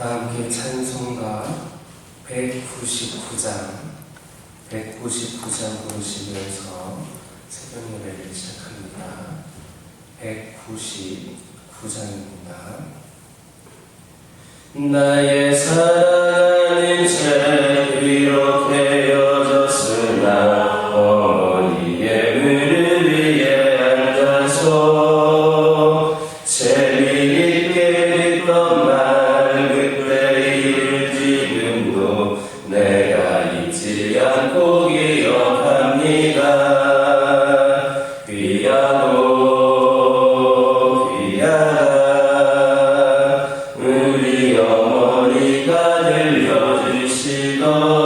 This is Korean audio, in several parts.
함께 찬송가 199장 199장 부르시면서 새벽 예배를 시작합니다. 199장입니다. 나의 사랑님 제위로 Lord.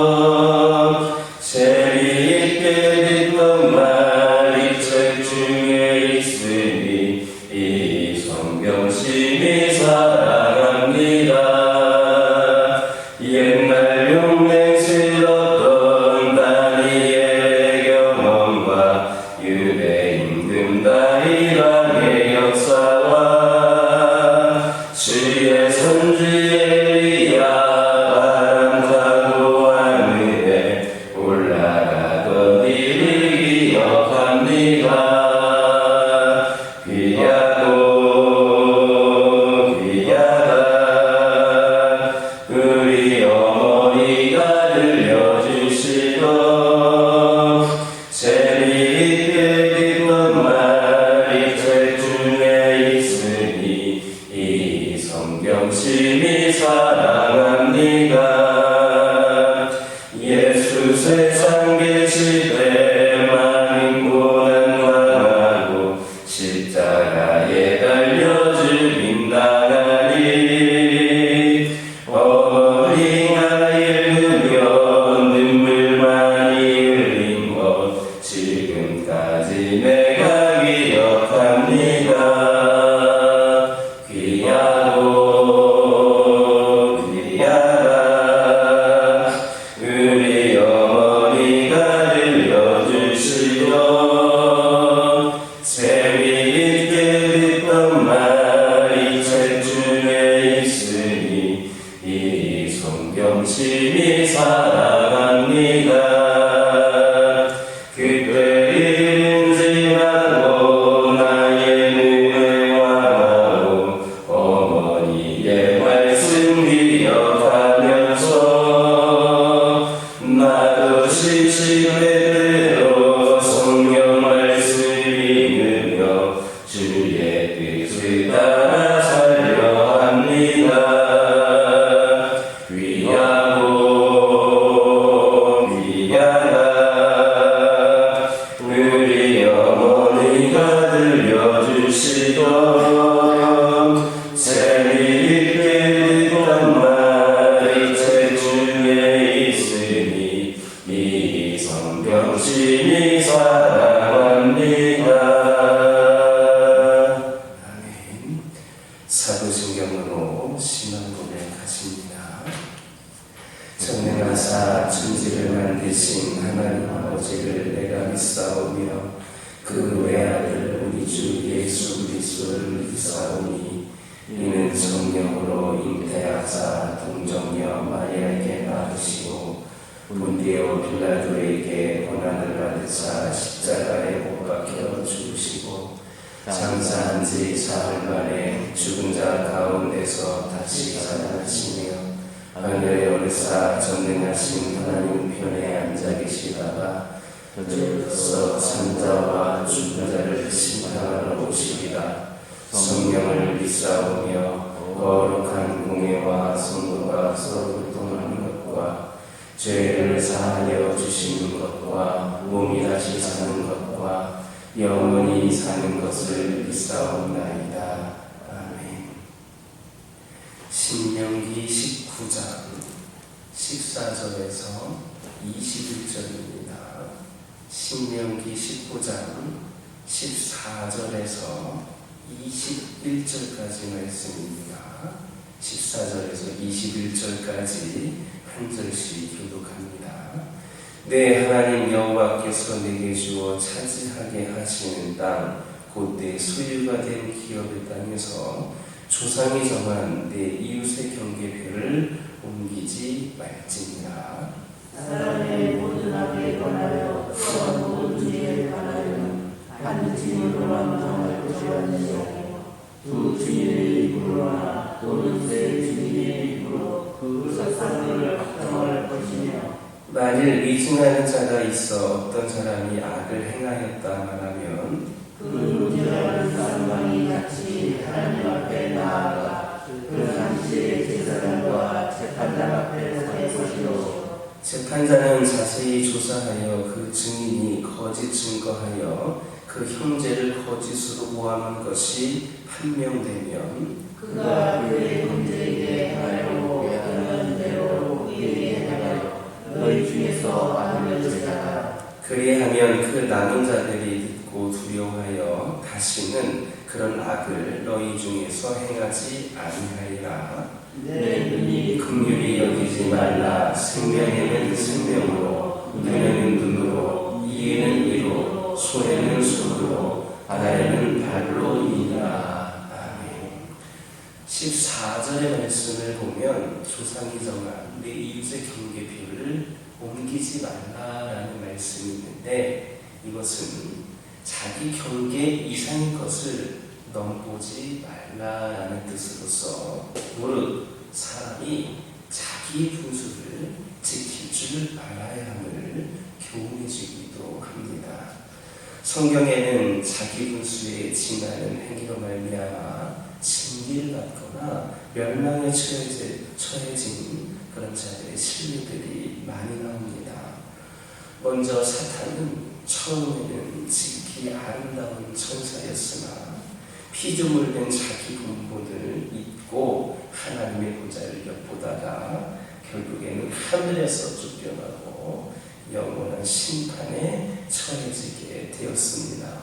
하나님 편에 앉아 계시다가 그제로서 산자와 죽은 자를 심판하러 오시리라 성경을 비싸오며 거룩한 공예와 성도가 서로 교통하는 것과 죄를 사하여 주시는 것과 몸이 다시 사는 것과 영원히 사는 것을 비싸옵나이다. 아멘. 신명기 19장. 14절에서 21절입니다. 신명기 19장 14절에서 21절까지 말씀입니다. 14절에서 21절까지 한 절씩 교독합니다. 내 네, 하나님 여호와께서 내게 주어 차지하게 하시는 땅, 곧 내 소유가 된 기업의 땅에서 조상이 정한 내 이웃의 경계표를 옮기지 말지니라. 사람의 모든 악에 관하여 또한 모든 죄에 관하여는 반드시 물러나는 것이었느니라 두 주인의 입으로나 또는 세 주인의 입으로 그 사상을 확정할 것이며 만일 위증하는 자가 있어 어떤 사람이 악을 행하였다 말하면 그 재판자는 자세히 조사하여 그 증인이 거짓 증거하여 그 형제를 거짓으로 모함한 것이 판명되면 그가 그의 문제에게 행하려고 여기는 대로 그에게 행하여 너희 중에서 악을 제하라 그리하면 그 남은 자들이 듣고 두려워하여 다시는 그런 악을 너희 중에서 행하지 아니하리라. 내 눈이 긍휼히 여기지 말라. 생명에는 생명으로, 눈에는 눈으로, 이에는 이로, 손에는 손으로, 발에는 발로 이니라. 아멘. 14절의 말씀을 보면 조상이 정한 내 이웃의 경계표를 옮기지 말라라는 말씀이 있는데 이것은 자기 경계 이상의 것을 넘보지 말라라는 뜻으로서 무릇 사람이 자기 분수를 지킬 줄 알아야 함을 교훈해 주기도 합니다. 성경에는 자기 분수에 지나는 행위로 말미암아 징계를 받거나 멸망에 처해지- 처해진 그런 자들의 실리들이 많이 나옵니다. 먼저 사탄은 처음에는 지극히 아름다운 천사였으나 피조물 된 자기 본분을 잊고 하나님의 보좌를 엿보다가 결국에는 하늘에서 쫓겨나고 영원한 심판에 처해지게 되었습니다.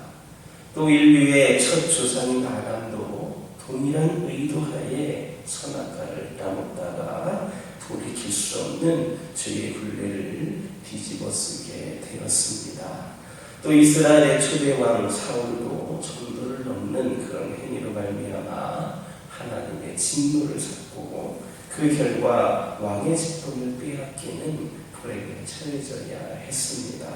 또 인류의 첫 조상인 아담도 동일한 의도하에 선악과를 따먹다가 돌이킬 수 없는 죄의 굴레를 뒤집어쓰게 되었습니다. 또 이스라엘의 초대 왕 사울도 정도를 넘는 그런 행위로 말미암아 하나님의 진노를 샀고 그 결과 왕의 직분을 빼앗기는 불행에 처해져야 했습니다.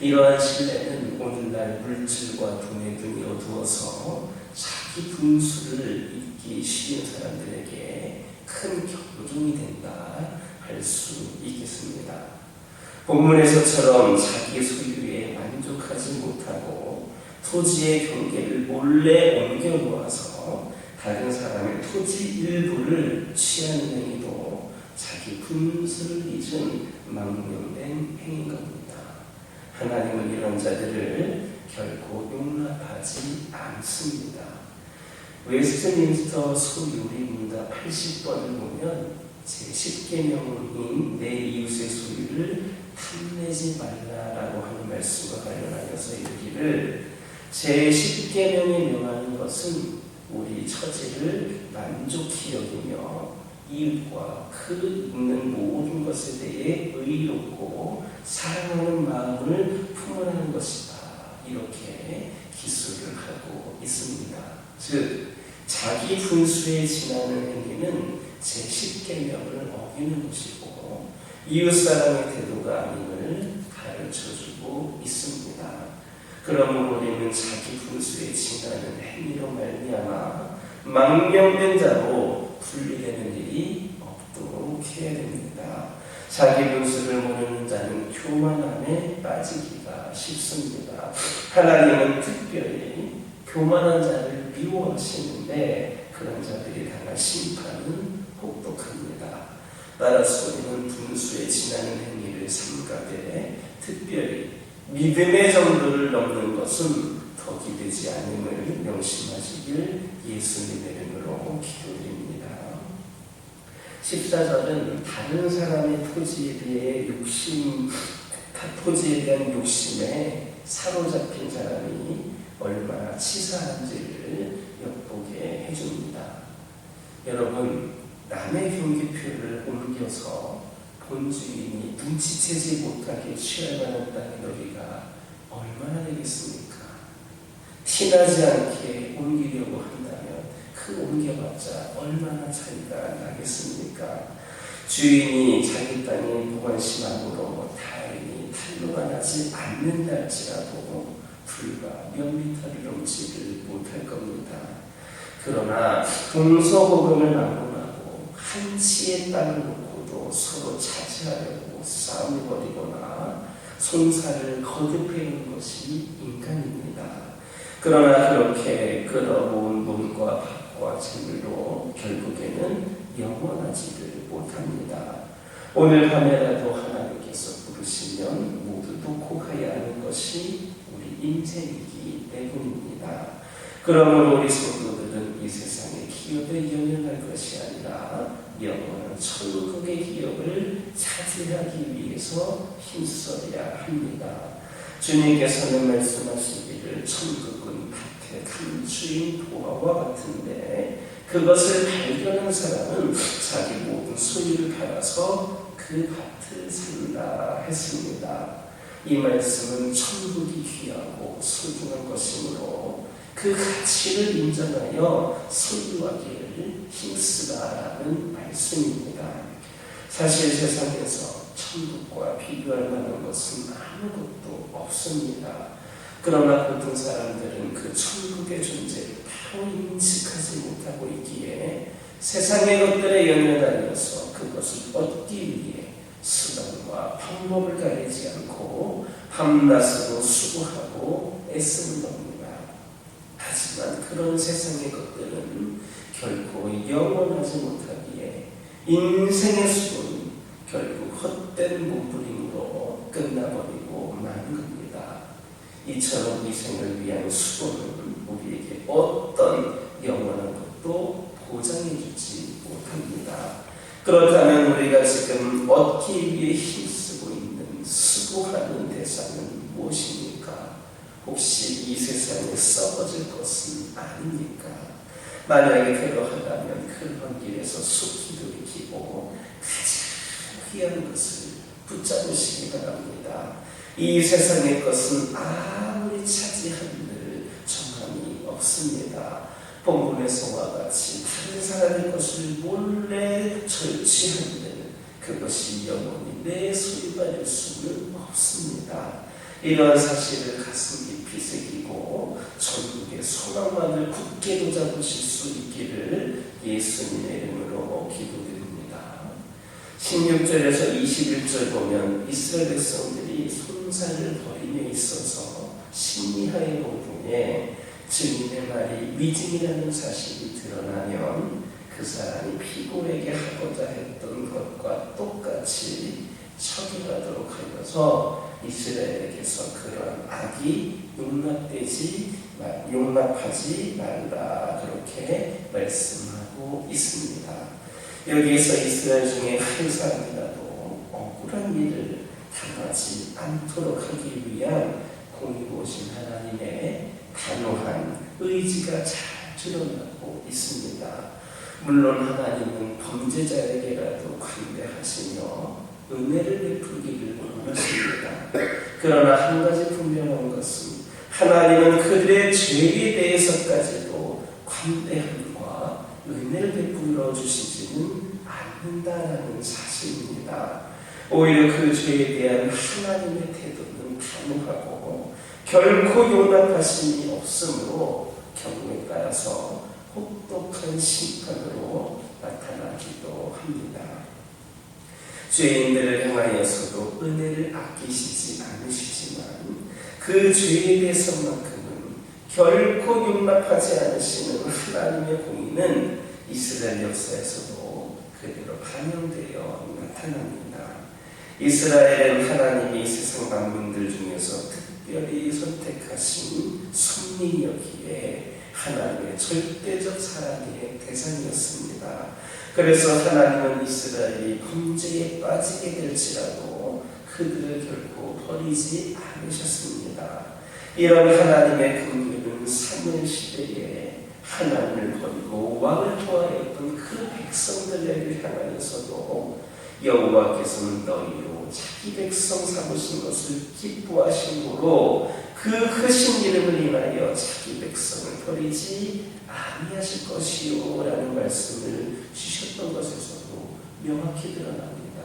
이러한 신뢰는 오늘날 물질과 돈에 눈이 어두워서 자기 분수를 잊기 쉬운 사람들에게 큰 교종이 된다 할 수 있겠습니다. 본문에서처럼 자기 소유에 만족하지 못하고 토지의 경계를 몰래 옮겨 놓아서 다른 사람의 토지 일부를 취하는 행위도 자기 분수를 잊은 망명된 행위인 겁니다. 하나님은 이런 자들을 결코 용납하지 않습니다. 웨스트민스터 소요리문답 80번을 보면 제10계명인 내 이웃의 소유를 탐내지 말라라고 하는 말씀과 관련하여서 이르기를 제10계명에 명하는 것은 우리 처지를 만족히 여기며 이웃과 그 있는 모든 것에 대해 의롭고 사랑하는 마음을 품으라는 것이다. 이렇게 기술을 하고 있습니다. 즉 자기 분수에 지나는 행위는 제10계명을 어기는 것이고 이웃사랑의 태도가 아님을 가르쳐주고 있습니다. 그러므로 우리는 자기 분수에 지나는 행위로 말미암아 망명된 자로 분리되는 일이 없도록 해야 됩니다. 자기 분수를 모르는 자는 교만함에 빠지기가 쉽습니다. 하나님은 특별히 교만한 자를 미워하시는데 그런 자들이 당할 심판은 혹독합니다. 따라서 우리는 분수에 지나는 행위를 삼가되 특별히 믿음의 정도를 넘는 것은 덕이 되지 않음을 명심하시길 예수님의 이름으로 기도드립니다. 14절은 다른 사람의 토지에 대해 욕심, 토지에 대한 욕심에 사로잡힌 사람이 얼마나 치사한지를 엿보게 해줍니다. 여러분, 남의 경기표를 옮겨서 본주인이 눈치채지 못하게 취할 만한 땅의 너비가 얼마나 되겠습니까? 티나지 않게 옮기려고 한다면 그그 옮겨봤자 얼마나 차이가 나겠습니까? 주인이 자기 땅에 보관심함으로 다행히 탄로가 나지 않는달지라도 불과 몇 미터를 넘지를 못할 겁니다. 그러나 동서고금을 막론하고 한치의 땅을 서로 차지하려고 싸움을 벌이거나 송사를 거듭해오는 것이 인간입니다. 그러나 그렇게 끌어모은 몸과 밥과 재물로 결국에는 영원하지를 못합니다. 오늘 밤에라도 하나님께서 부르시면 모두 놓고 가야 하는 것이 우리 인생이기 때문입니다. 그러므로 우리 성도들은 이 세상의 기업에 연연할 것이 아니라 영원한 천국의 기업을 차지하기 위해서 힘써야 합니다. 주님께서는 말씀하시기를 천국은 밭의 감추인 보화와 같은데 그것을 발견한 사람은 자기 모든 소유를 팔아서 그 밭을 산다 했습니다. 이 말씀은 천국이 귀하고 소중한 것이므로 그 가치를 인정하여 소유하기를 힘쓰라는 말씀입니다. 사실 세상에서 천국과 비교할 만한 것은 아무것도 없습니다. 그러나 보통 사람들은 그 천국의 존재를 바로 인식하지 못하고 있기에 세상의 것들에 연연하여서 그것을 얻기 위해 수단과 방법을 가리지 않고 밤낮으로 수고하고 애쓰는 겁니다. 하지만 그런 세상의 것들은 결코 영원하지 못하기에 인생의 수고는 결국 헛된 몸부림으로 끝나버리고 마는 겁니다. 이처럼 이 생을 위한 수고는 우리에게 어떤 영원한 것도 보장해주지 못합니다. 그렇다면 우리가 지금 얻기 위해 힘쓰고 있는 수고하는 대상은 무엇입니까? 혹시 이 세상에 썩어질 것은 아닙니까? 만약에 그러하다면 그런 길에서 숙기 돌이키고 가장 귀한 것을 붙잡으시기 바랍니다. 이 세상의 것은 아무리 차지한들 정함이 없습니다. 본문에서와 같이 다른 사람의 것을 몰래 절취한들 그것이 영원히 내 소유가 될 수는 없습니다. 이러한 사실을 가슴 깊이 새기고 전국의 소망만을 굳게 도 잡으실 수 있기를 예수님의 이름으로 기도드립니다. 16절에서 21절 보면 이스라엘 백성들이 손살을 벌이며 있어서 심리하의 공중에 증인의 말이 위증이라는 사실이 드러나면 그 사람이 피고에게 하고자 했던 것과 똑같이 처벌하도록 하여서 이스라엘에게서 그러한 악이 용납되지 말- 용납하지 말라 그렇게 말씀하고 있습니다. 여기에서 이스라엘 중에 한 사람이라도 억울한 일을 당하지 않도록 하기 위한 공의보신 하나님의 단호한 의지가 잘 드러나고 있습니다. 물론 하나님은 범죄자에게라도 관대하시며 은혜를 베풀기를 원하십니다. 그러나 한 가지 분명한 것은 하나님은 그들의 죄에 대해서까지도 관대함과 은혜를 베풀어 주시지는 않는다라는 사실입니다. 오히려 그 죄에 대한 하나님의 태도는 단호하고 결코 용납하심이 없으므로 경우에 따라서 혹독한 심판으로 나타나기도 합니다. 죄인들을 향하여서도 은혜를 아끼시지 않으시지만 그 죄에 대해서만큼은 결코 용납하지 않으시는 하나님의 공의는 이스라엘 역사에서도 그대로 반영되어 나타납니다. 이스라엘은 하나님이 세상 만민들 중에서 특별히 선택하신 손님이었기에 하나님의 절대적 사랑의 대상이었습니다. 그래서 하나님은 이스라엘이 범죄에 빠지게 될지라도 그들을 결코 버리지 않으셨습니다. 이런 하나님의 긍휼은 사무엘 시대에 하나님을 버리고 왕을 토하였던 그 백성들에게 향하여서도 여호와께서는 너희로 자기 백성 삼으신 것을 기뻐하심으로 그 크신 이름을 인하여 자기 백성을 버리지 아니하실 것이요 라는 말씀을 주셨던 것에서도 명확히 드러납니다.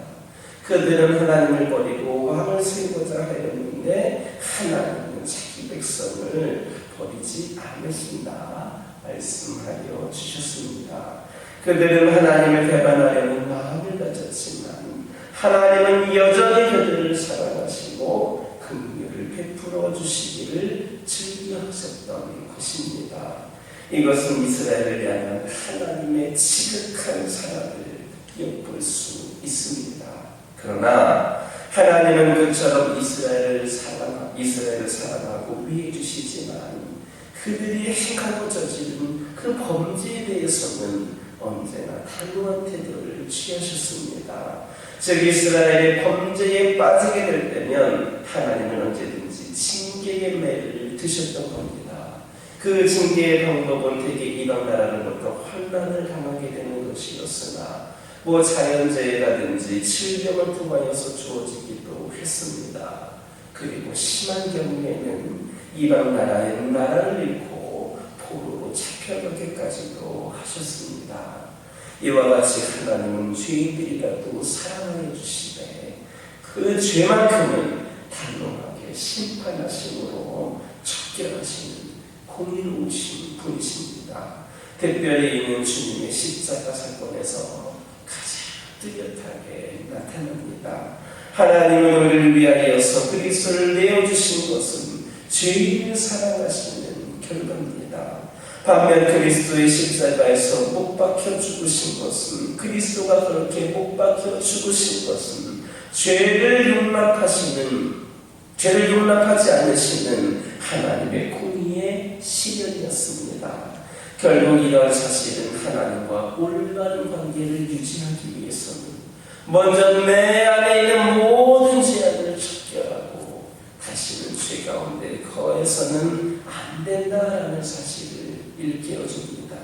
그들은 하나님을 버리고 왕을 세우고자 하였는데 하나님은 자기 백성을 버리지 않으신다 말씀하여 주셨습니다. 그들은 하나님을 배반하려는 마음을 가졌지만 하나님은 여전히 그들을 사랑하시고 베풀어 주시기를 즐겨하셨던 것입니다. 이것은 이스라엘을 향한 하나님의 지극한 사랑을 엿볼 수 있습니다. 그러나 하나님은 그처럼 이스라엘을 사랑 이스라엘을 사랑하고 위해 주시지만 그들이 행하고 저지른 그 범죄에 대해서는 언제나 단호한 태도를 취하셨습니다. 즉 이스라엘의 범죄에 빠지게 될 때면 하나님은 언제든지 징계의 매를 드셨던 겁니다. 그 징계의 방법은 대개 이방 나라로부터 환난을 당하게 되는 것이었으나 뭐 자연재해라든지 질병을 통하여서 주어지기도 했습니다. 그리고 심한 경우에는 이방 나라의 나라를 잃고 포로로 잡혀가기까지도 하셨습니다. 이와 같이 하나님은 죄인들이라도 사랑하여 주시되 그 죄만큼은 단호하게 심판하심으로 척결하시는 공의로우신 분이십니다. 특별히 이는 주님의 십자가 사건에서 가장 뚜렷하게 나타납니다. 하나님은 우리를 위하여서 그리스도를 내어주신 것은 죄인을 사랑하시는 결과입니다. 반면 그리스도의 십자가에서 못 박혀 죽으신 것은 그리스도가 그렇게 못 박혀 죽으신 것은 죄를 용납하시는 죄를 용납하지 않으시는 하나님의 공의의 실현이었습니다. 결국 이러한 사실은 하나님과 올바른 관계를 유지하기 위해서는 먼저 내 안에 있는 모든 죄악을 척결하고 다시는 죄 가운데 거해서는 안 된다라는 사실을 일깨워줍니다.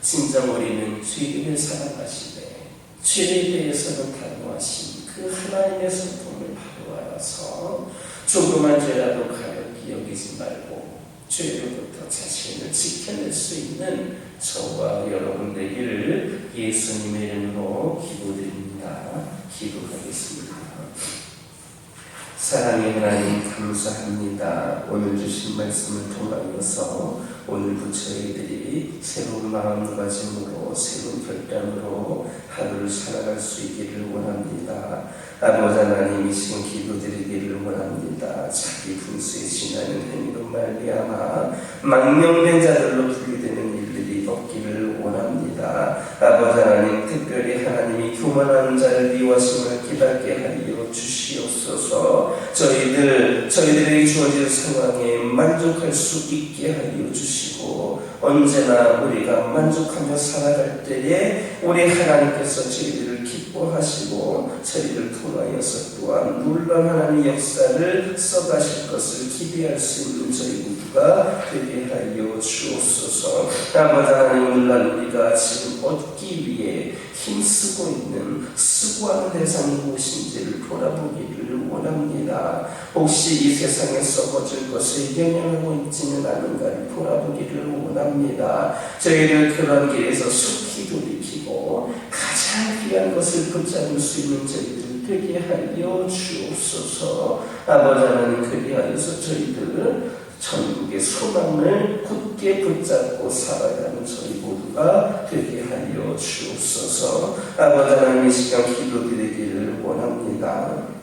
진정 우리는 죄인을 사랑하시되 죄에 대해서는 단호하신 그 하나님의 성품을 바로 알아서 조그만 죄라도 가볍게 여기지 말고 죄로부터 자신을 지켜낼 수 있는 저와 여러분 되기를 예수님의 이름으로 기도드립니다. 기도하겠습니다. 사랑의 하나님 감사합니다. 오늘 주신 말씀을 통하여서 오늘 부처애들이 새로운 마음가짐으로 새로운 결단으로 하루를 살아갈 수 있기를 원합니다. 아버지 하나님 이 시간 기도드리기를 원합니다. 자기 분수에 지나는 행위로 말미암아 망명된 자들로 분리되는 일들이 없기를 원합니다. 아버지 하나님 특별히 하나님이 교만한 자를 미워하심을 깨닫게 하여 주시옵소서 저희들 저희들에게 주어질 상황에 만족할 수 있게 하여 주시고 언제나 우리가 만족하며 살아갈 때에 우리 하나님께서 저희들을 기뻐하시고 저희를 통하여서 또한 놀라운 하나님의 역사를 써가실 것을 기대할 수 있는 저희 모두가 되게 하여 주옵소서 아버지 하나님 물론 우리가 지금 얻기 위해 힘쓰고 있는 수고하는 대상이 무엇인지를 돌아보기를 원합니다. 혹시 이 세상에 썩어질 것을 영향하고 있지는 않은가를 돌아보기를 원합니다. 저희를 그런 길에서 속히 돌이키고 가장 귀한 것을 붙잡을 수 있는 저희들 되게 하여 주옵소서 아버지 하나님 그리하여서 저희들 천국의 소망을 굳게 붙잡고 살아야 하는 저희 모두가 되게 하여 주옵소서 아버지 하나님 이 시간 기도드리기를 원합니다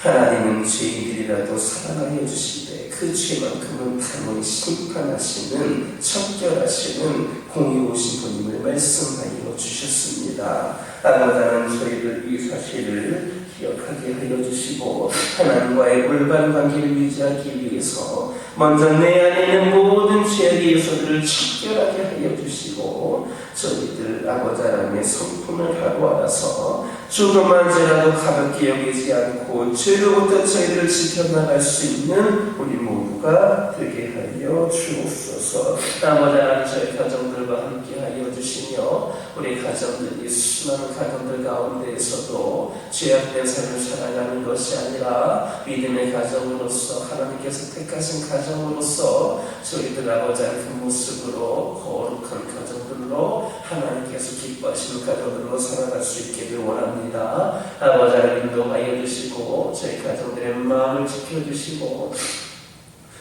하나님은 죄인들이라도 사랑하여 주시되 그 죄만큼은 단호히 심판하시는 척결하시는 공의로우신 분임을 말씀하여 주셨습니다. 하나님 저희들 이 사실을 기억하게 하여 주시고 하나님과의 올바른 관계를 유지하기 위해서 먼저 내 안에 있는 모든 죄악의 요소들을 척결하게 하여 주시고 저희들 아버지 하나님의 성품을 하고 알아서 조금만 죄라도 가볍게 여기지 않고 죄로부터 저희를 지켜나갈 수 있는 우리 모두가 되게 하여 주옵소서. 아버지 하나님 저희 가정들과 함께 하여 주시며 우리 가정들 이 수많은 가정들 가운데에서도 죄악된 삶을 살아가는 것이 아니라 믿음의 가정으로서 하나님께서 택하신 가정으로서 저희들 아버지 그 모습으로 거룩한 가정들로 하나님께서 기뻐하시는 가정들로 살아갈 수 있기를 원합니다. 아버지 하나님 인도하여 주시고 저희 가정들의 마음을 지켜주시고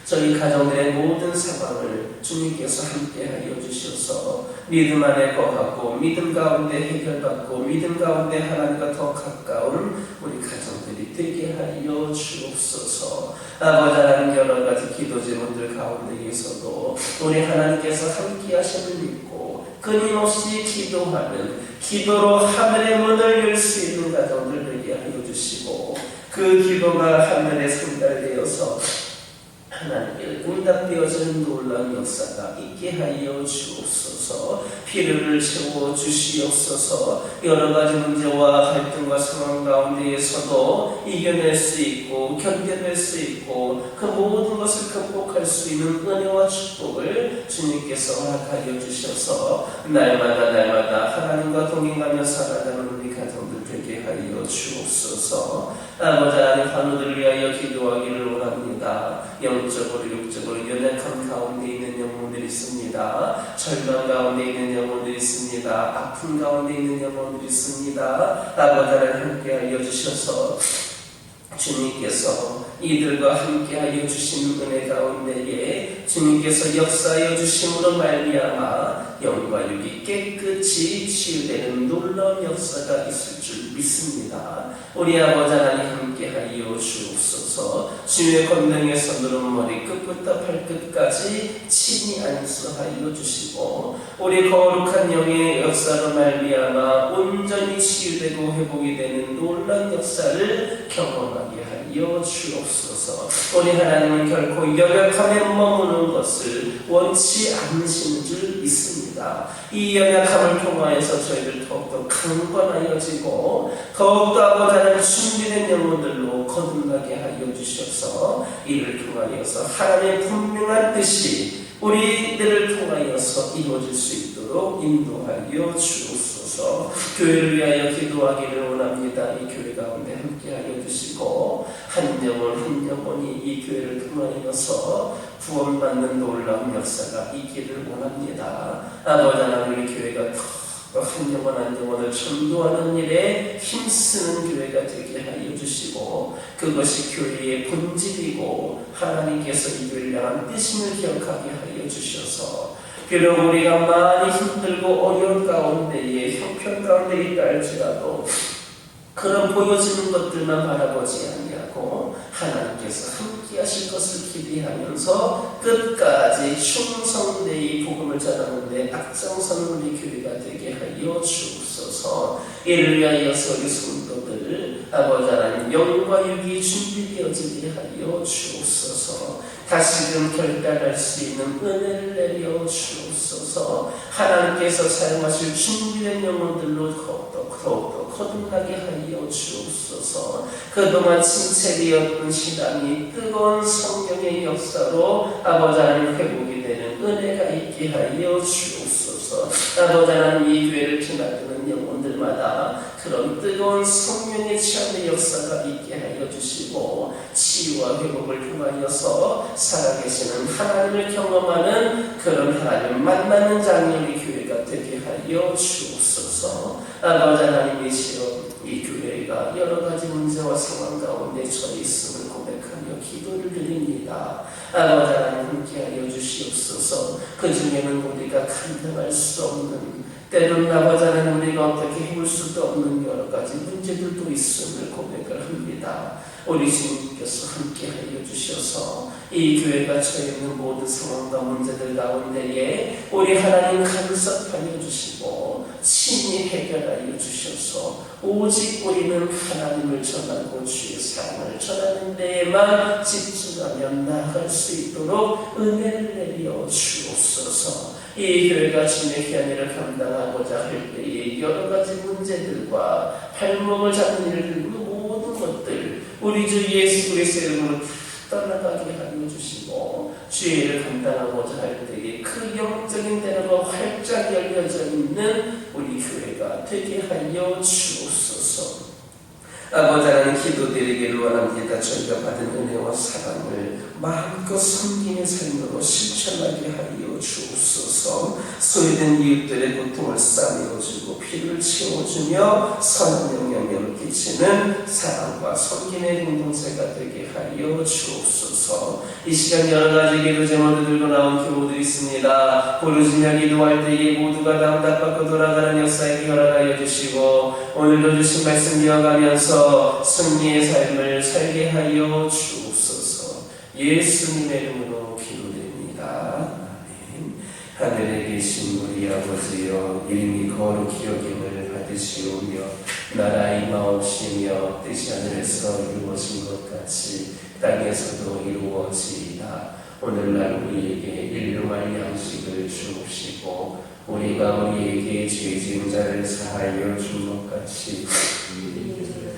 저희 가정들의 모든 상황을 주님께서 함께하여 주셔서 믿음 안에 거하고 믿음 가운데 해결받고 믿음 가운데 하나님과 더 가까운 우리 가정들이 되게 하여 주옵소서. 아버지 하나님 여러 가지 기도 제목들 가운데에서도 우리 하나님께서 함께 하심을 믿고 끊임없이 기도하는 기도로 하늘의 문을 열 수 있는 가정들 되게 하여 주시고 그 기도가 하늘에 상달되어서 하나님께 응답되어지는 놀라운 역사가 있게 하여 주옵소서. 필요를 채워 주시옵소서. 여러 가지 문제와 갈등과 상황 가운데에서도 이겨낼 수 있고 견뎌낼 수 있고 그 모든 것을 극복할 수 있는 은혜와 축복을 주님께서 허락하여 주셔서 날마다 날마다 하나님과 동행하며 살아가는 우리 하여 주옵소서 아버지 환우들을 위하여 기도하기를 원합니다. 영적으로 육적으로 연약한 가운데 있는 영혼들이 있습니다. 절망 가운데 있는 영혼들이 있습니다. 아픔 가운데 있는 영혼들이 있습니다. 아버지 하나님 함께하여 주셔서 주님께서 이들과 함께하여 주시는 은혜 가운데에 주님께서 역사하여 주심으로 말미암아 영과 육이 깨끗이 치유되는 놀라운 역사가 있을 줄 믿습니다. 우리 아버지 하나님 함께하여 주옵소서 주의 권능의 손으로 머리 끝부터 발끝까지 친히 안수하여 주시고 우리 거룩한 영의 역사로 말미암아 온전히 치유되고 회복이 되는 놀라운 역사를 경험하게 하여 주옵소서. 우리 하나님은 결코 연약함에 머무는 것을 원치 않으시는 줄 믿습니다. 이 연약함을 통하여서 저희를 더욱더 강건하여지고 더욱더 아버지 하나님 준비된 영혼들로 거듭나게 하여 주셔서 이를 통하여서 하나님의 분명한 뜻이 우리들을 통하여서 이루어질 수 있도록 인도하여 주옵소서. 교회를 위하여 기도하기를 원합니다. 이 교회 가운데 함께하여 주시고 한 영혼 한 영혼이 이 교회를 통하여서 구원받는 놀라운 역사가 있기를 원합니다. 아버지 하나님 교회가 한 영혼 한 영혼을 전도하는 일에 힘쓰는 교회가 되게 하여 주시고 그것이 교회의 본질이고 하나님께서 이 교회를 향한 뜻임을 기억하게 하여 주셔서 비록 우리가 많이 힘들고 어려운 가운데에 형편 가운데 있다 할지라도 그런 보여지는 것들만 바라보지 아니하고 하나님께서 함께 하실 것을 기대하면서 끝까지 충성되이 복음을 전하는데 앞장서는 우리 교회가 되게 하여 주옵소서. 이를 위하여서 우리 성도들 아버지 하나님 영과 육이 준비되어지게 하여 주옵소서. 다시금 결단할 수 있는 은혜를 내려 주옵소서. 하나님께서 사용하실 준비된 영혼들로 더욱더 거듭나게 하여 주옵소서. 그동안 침체되었던 신앙이 뜨거운 성령의 역사로 아버지 하나님 회복이 되는 은혜가 있게 하여 주옵소서 아버지 하나님 이 교회를 지나가는 영혼들마다 그런 뜨거운 성령의 체험의 역사가 있게 하여 주시고 치유와 회복을 통하여서 살아계시는 하나님을 경험하는 그런 하나님 만나는 장면의 교회가 되게 하여 주옵소서. 아버지 하나님이시여 이 교회가 여러 가지 문제와 상황 가운데 처해 있음을 고백하며 기도를 드립니다. 아버지 하나님 함께 하여 주시옵소서 그 중에는 우리가 감당할 수 없는 때로는 아버지 하나님 우리가 어떻게 해볼 수도 없는 여러 가지 문제들도 있음을 고백을 합니다. 우리 주님께서 함께 하여 주셔서 이 교회가 처해 있는 모든 상황과 문제들 가운데에 우리 하나님 간섭하여 주시고 친히 해결하여 주셔서 오직 우리는 하나님을 전하고 주의 사랑을 전하는 데에만 집중하며 나아갈 수 있도록 은혜를 내려 주옵소서 이 교회가 주님의 기한일을 감당하 고자 할 때에 여러 가지 문제들과 발목을 잡는 일들 모든 것들 우리 주 예수 그리스도의 이름으로 다 떠나가게 하여 주시고 주의 일을 감당하고자 할 때에 그 영적인 대로가 활짝 열려져 있는 우리 되게 하여 주옵소서. 아버지 하나님 기도드리기를 원합니다. 저희가 받은 은혜와 사랑을 마음껏 섬기는 삶으로 실천하게 하여 주옵소서. 소외된 이웃들의 고통을 싸매어주고 피를 채워주며 선한 영향력을 끼치는 사랑과 섬김의 공동체가 되게 하여 주옵소서. 이 시간 여러 가지 기도 제목을 들고 나온 교우들이 있습니다. 부르짖며 기도할 때에 모두가 다 응답받고 돌아가는 역사에 허락하여 주시고 오늘도 주신 말씀 이어가면서 승리의 삶을 살게 하여 주옵소서. 예수님의 이름으로 기도드립니다. 아멘. 하늘에 계신 우리 아버지여 이름이 거룩히 여김을 받으시오며 나라 임하옵시며 뜻이 하늘에서 이루어진 것 같이 땅에서도 이루어지이다. 오늘날 우리에게 일용할 양식을 주옵시고 우리가 우리에게 죄 지은 자를 사하여 준 것 같이